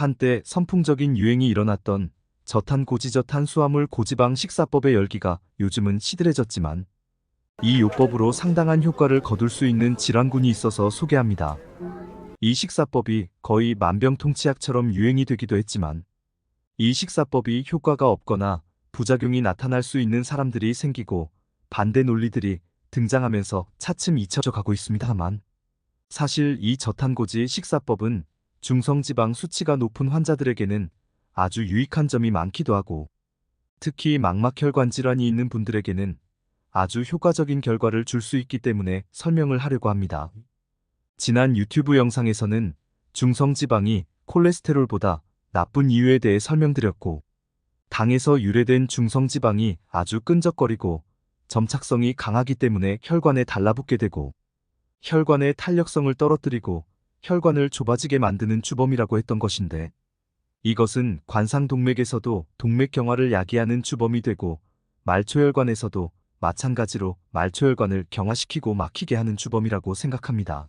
한때 선풍적인 유행이 일어났던 저탄 고지저 탄 수화물 고지방 식사법의 열기가 요즘은 시들해졌지만 이 요법으로 상당한 효과를 거둘 수 있는 질환군이 있어서 소개합니다. 이 식사법이 거의 만병통치약처럼 유행이 되기도 했지만 이 식사법이 효과가 없거나 부작용이 나타날 수 있는 사람들이 생기고 반대 논리들이 등장하면서 차츰 잊혀져 가고 있습니다만 사실 이 저탄고지 식사법은 중성지방 수치가 높은 환자들에게는 아주 유익한 점이 많기도 하고 특히 망막혈관 질환이 있는 분들에게는 아주 효과적인 결과를 줄 수 있기 때문에 설명을 하려고 합니다. 지난 유튜브 영상에서는 중성지방이 콜레스테롤보다 나쁜 이유에 대해 설명드렸고 당에서 유래된 중성지방이 아주 끈적거리고 점착성이 강하기 때문에 혈관에 달라붙게 되고 혈관의 탄력성을 떨어뜨리고 혈관을 좁아지게 만드는 주범이라고 했던 것인데 이것은 관상동맥에서도 동맥경화를 야기하는 주범이 되고 말초혈관에서도 마찬가지로 말초혈관을 경화시키고 막히게 하는 주범이라고 생각합니다.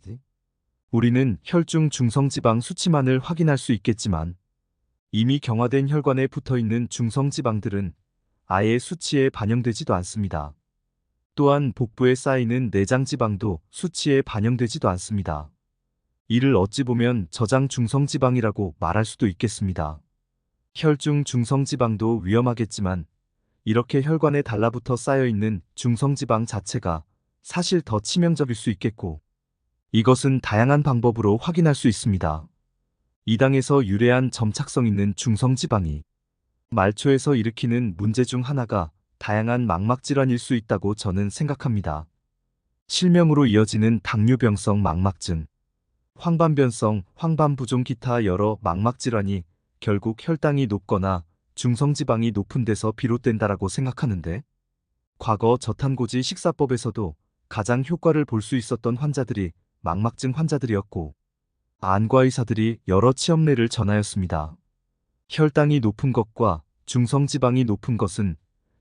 우리는 혈중 중성지방 수치만을 확인할 수 있겠지만 이미 경화된 혈관에 붙어 있는 중성지방들은 아예 수치에 반영되지도 않습니다. 또한 복부에 쌓이는 내장지방도 수치에 반영되지도 않습니다. 이를 어찌 보면 저장 중성지방이라고 말할 수도 있겠습니다. 혈중 중성지방도 위험하겠지만 이렇게 혈관에 달라붙어 쌓여 있는 중성지방 자체가 사실 더 치명적일 수 있겠고 이것은 다양한 방법으로 확인할 수 있습니다. 이 당에서 유래한 점착성 있는 중성지방이 말초에서 일으키는 문제 중 하나가 다양한 망막질환일 수 있다고 저는 생각합니다. 실명으로 이어지는 당뇨병성 망막증, 황반변성, 황반부종 기타 여러 망막질환이 결국 혈당이 높거나 중성지방이 높은 데서 비롯된다라고 생각하는데 과거 저탄고지 식사법에서도 가장 효과를 볼 수 있었던 환자들이 망막증 환자들이었고 안과 의사들이 여러 치험례를 전하였습니다. 혈당이 높은 것과 중성지방이 높은 것은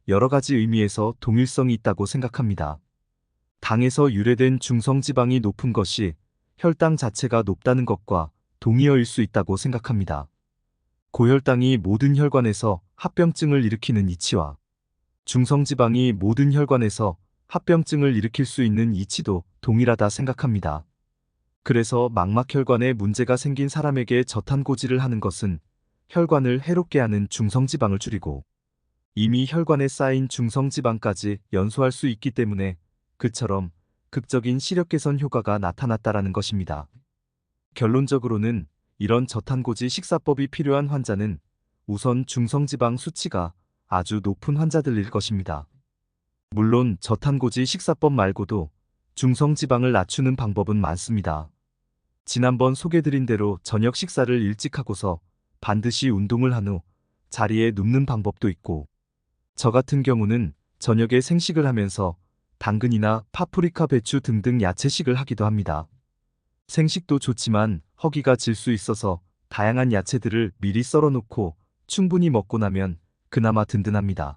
여러 가지 의미에서 동일성이 있다고 생각합니다. 당에서 유래된 중성지방이 높은 것이 혈당 자체가 높다는 것과 동의어일 수 있다고 생각합니다. 고혈당이 모든 혈관에서 합병증을 일으키는 이치와 중성지방이 모든 혈관에서 합병증을 일으킬 수 있는 이치도 동일하다 생각합니다. 그래서 망막혈관에 문제가 생긴 사람에게 저탄고지를 하는 것은 혈관을 해롭게 하는 중성지방을 줄이고 이미 혈관에 쌓인 중성지방까지 연소할 수 있기 때문에 그처럼 극적인 시력 개선 효과가 나타났다라는 것입니다. 결론적으로는 이런 저탄고지 식사법이 필요한 환자는 우선 중성지방 수치가 아주 높은 환자들일 것입니다. 물론 저탄고지 식사법 말고도 중성지방을 낮추는 방법은 많습니다. 지난번 소개드린 대로 저녁 식사를 일찍 하고서 반드시 운동을 한 후 자리에 눕는 방법도 있고 저 같은 경우는 저녁에 생식을 하면서 당근이나 파프리카 배추 등등 야채식을 하기도 합니다. 생식도 좋지만 허기가 질 수 있어서 다양한 야채들을 미리 썰어 놓고 충분히 먹고 나면 그나마 든든합니다.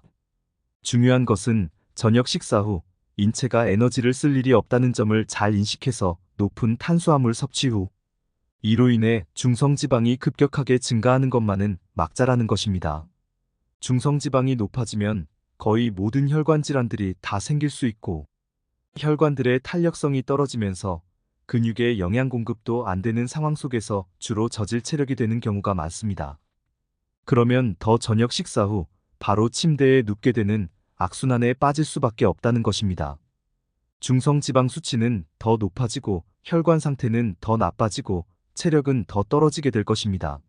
중요한 것은 저녁 식사 후 인체가 에너지를 쓸 일이 없다는 점을 잘 인식해서 높은 탄수화물 섭취 후 이로 인해 중성지방이 급격하게 증가하는 것만은 막자라는 것입니다. 중성지방이 높아지면 거의 모든 혈관 질환들이 다 생길 수 있고 혈관들의 탄력성이 떨어지면서 근육의 영양 공급도 안 되는 상황 속에서 주로 저질 체력이 되는 경우가 많습니다. 그러면 더 저녁 식사 후 바로 침대에 눕게 되는 악순환에 빠질 수밖에 없다는 것입니다. 중성 지방 수치는 더 높아지고 혈관 상태는 더 나빠지고 체력은 더 떨어지게 될 것입니다.